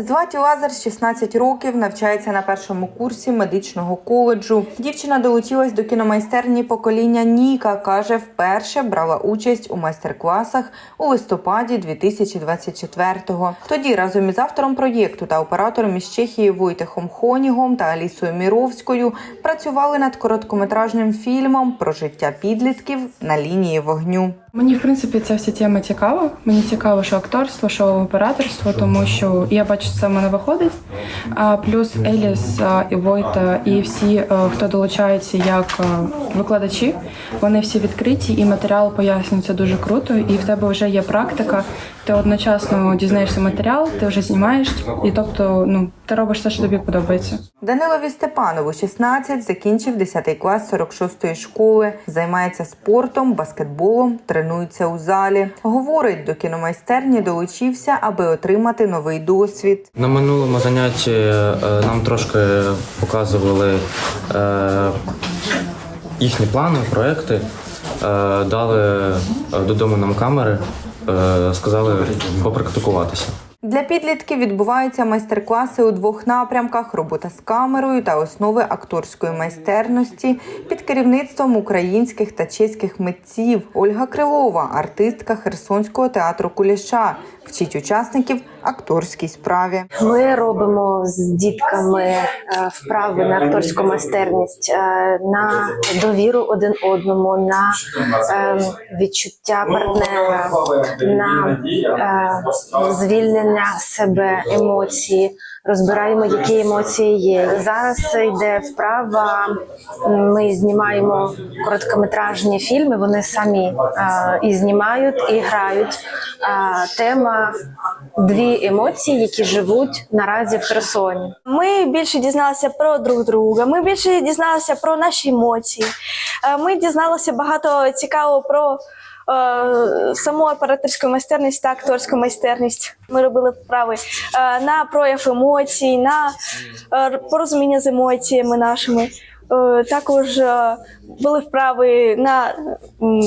Зваті Лазар 16 років навчається на першому курсі медичного коледжу. Дівчина долучилась до кіномайстерні покоління Ніка. каже, вперше брала участь у майстер-класах у листопаді 2024-го. Тоді разом із автором проєкту та оператором із Чехії Войтехом Хонігом та Алісою Міровською працювали над короткометражним фільмом про життя підлітків на лінії вогню. Мені, в принципі, ця вся тема цікава. Мені цікаво, що акторство, що операторство, тому що я бачу, що це в мене виходить. А плюс Еліс і Войта, і всі, е, хто долучається як е, викладачі, вони всі відкриті, і матеріал пояснюється дуже круто. І в тебе вже є практика. Ти одночасно дізнаєшся матеріал, ти вже знімаєш, і тобто, ну ти робиш те, що тобі подобається. Данилові Степанову 16, закінчив 10 клас 46-ї школи, займається спортом, баскетболом, тренується у залі. Говорить, до кіномайстерні долучився, аби отримати новий досвід. На минулому занятті е, нам трошки показували е, їхні плани, проекти, е, дали додому нам камери, сказали попрактикуватися. Для підлітків відбуваються майстер-класи у двох напрямках: робота з камерою та основи акторської майстерності під керівництвом українських та чеських митців. Ольга Крилова, артистка Херсонського театру Куліша, вчить учасників акторській справі. Ми робимо з дітками е, вправи на акторську майстерність, е, на довіру один одному, на е, відчуття партнера, на е, звільнення себе емоції. Розбираємо, які емоції є. Зараз йде вправа. Ми знімаємо короткометражні фільми. Вони самі е, і знімають, і грають. Е, тема дві емоції, які живуть наразі в Херсоні. Ми більше дізналися про друг друга. Ми більше дізналися про наші емоції. Е, Ми дізналися багато цікавого про саму операторську майстерність та акторську майстерність. Ми робили вправи е, на прояв емоцій, на е, порозуміння з емоціями нашими. Е, Також е, були вправи на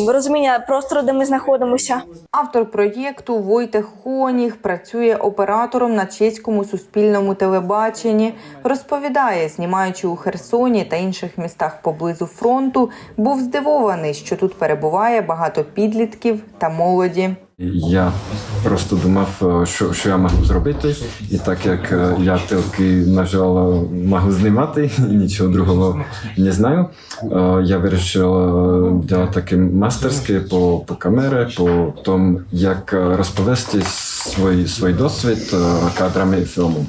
розуміння простору, де ми знаходимося. Автор проєкту Войтех Хоніг працює оператором на чеському суспільному телебаченні. Розповідає, знімаючи у Херсоні та інших містах поблизу фронту, був здивований, що тут перебуває багато підлітків та молоді. Я просто думав, е, що, що я можу зробити, і так як е, я тільки, на жаль, можу знімати і нічого другого не знаю, е, я вирішив робити таке мастерське по, по камері, по тому, як е, розповісти свій, свій досвід е, кадрами фільму.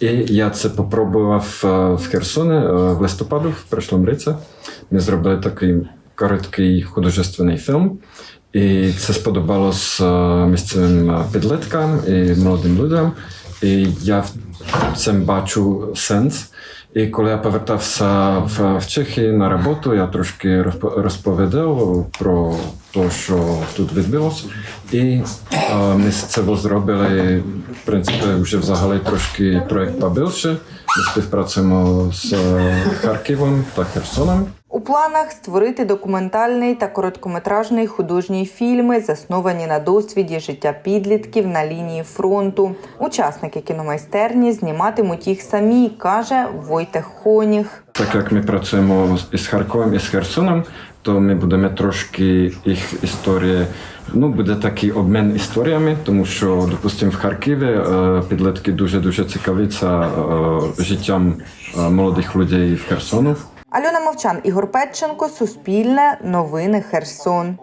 І я це попробував е, в Херсоні е, в листопаду, в прошлому році. Ми зробили такий короткий художественний фільм. І це сподобалось е, місцевим підліткам і молодим людям. І я в цьому бачу сенс. І коли я повертався в, в Чехії на роботу, я трошки розповідав про те, що тут відбулося. І е, ми з цього зробили, в принципі, вже взагалі трошки проєкт побільше. Ми співпрацюємо з е, Харковом та Херсоном. У планах створити документальний та короткометражний художній фільми, засновані на досвіді життя підлітків на лінії фронту. Учасники кіномайстерні зніматимуть їх самі, каже Войтех Хоніг. Так як ми працюємо із Харковом і з Херсоном, то ми будемо трошки їх історії. Ну, буде такий обмін історіями, тому що, допустимо, в Харкові е, підлітки дуже дуже цікавляться е, життям е, молодих людей в Херсону. Альона Мовчан, Ігор Петченко, Суспільне, Новини Херсон.